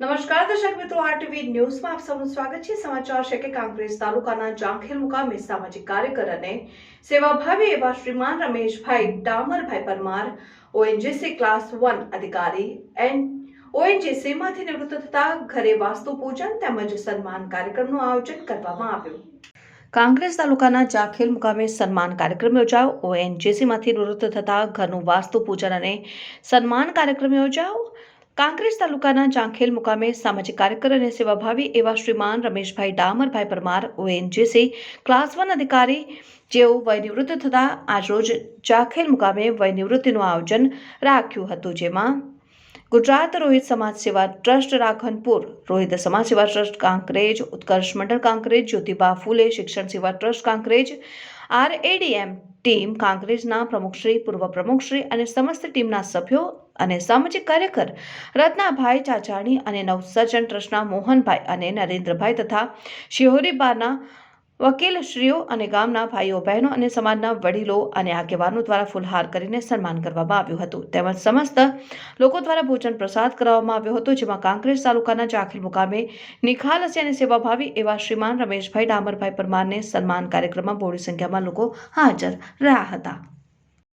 નમસ્કાર, દર્શક મિત્રો આરટીવી ન્યૂઝમાં આપ સૌનું સ્વાગત છે. સમાચાર છે કે કાંકરેજ તાલુકાના જાંખેલ મુકામે સામાજિક કાર્યકર અને સેવાભાવી એવા શ્રીમાન Rameshbhai Damarbhai Parmar ONGC class one અધિકારી એન ઓએનજીસીમાંથી માંથી નિવૃત્ત થતા ઘરે વાસ્તુ પૂજન તેમજ સન્માન કાર્યક્રમનું આયોજન કરવામાં આવ્યું. કાંગ્રેસ તાલુકાના જાખેલ મુકામે સન્માન કાર્યક્રમ યોજાયો. ઓએનજીસીમાંથી નિવૃત્ત થતા ઘરનું વાસ્તુ પૂજન અને સન્માન કાર્યક્રમ યોજાયો. કાંકરેજ તાલુકાના જાંખેલ મુકામે સામાજિક કાર્યકર અને સેવાભાવી એવા શ્રીમાન Rameshbhai Damarbhai Parmar ONGC class one અધિકારી, જેઓ વયનિવૃત્ત થતા આજરોજ ચાંખેલ મુકામે વયનિવૃત્તિનું આયોજન રાખ્યું હતું. જેમાં ગુજરાત રોહિત સમાજ સેવા ટ્રસ્ટ રાખનપુર રોહિત સમાજ સેવા ટ્રસ્ટ કાંકરેજ, ઉત્કર્ષ મંડળ કાંકરેજ, જ્યોતિબા ફૂલે શિક્ષણ સેવા ટ્રસ્ટ કાંકરેજ આરએડીએમ ટીમ કાંકરેજના પ્રમુખશ્રી, પૂર્વ પ્રમુખશ્રી અને સમસ્ત ટીમના સભ્યો અને સામાજિક કાર્યકર રત્નાભાઈ ચાચાણી અને નવસર્જન ટ્રસ્ટના મોહનભાઈ અને નરેન્દ્રભાઈ તથા શિહોરી બારના વકીલશ્રીઓ અને ગામના ભાઈઓ, બહેનો અને સમાજના વડીલો અને આગેવાનો દ્વારા ફુલહાર કરીને સન્માન કરવામાં આવ્યું હતું. તેમજ સમસ્ત લોકો દ્વારા ભોજન પ્રસાદ કરવામાં આવ્યો હતો, જેમાં કાંકરેજ તાલુકાના જાખીલ મુકામે નિખાલસી અને સેવાભાવી એવા શ્રીમાન રમેશભાઈ ડામરભાઈ પરમારને સન્માન કાર્યક્રમમાં બહોળી સંખ્યામાં લોકો હાજર રહ્યા હતા.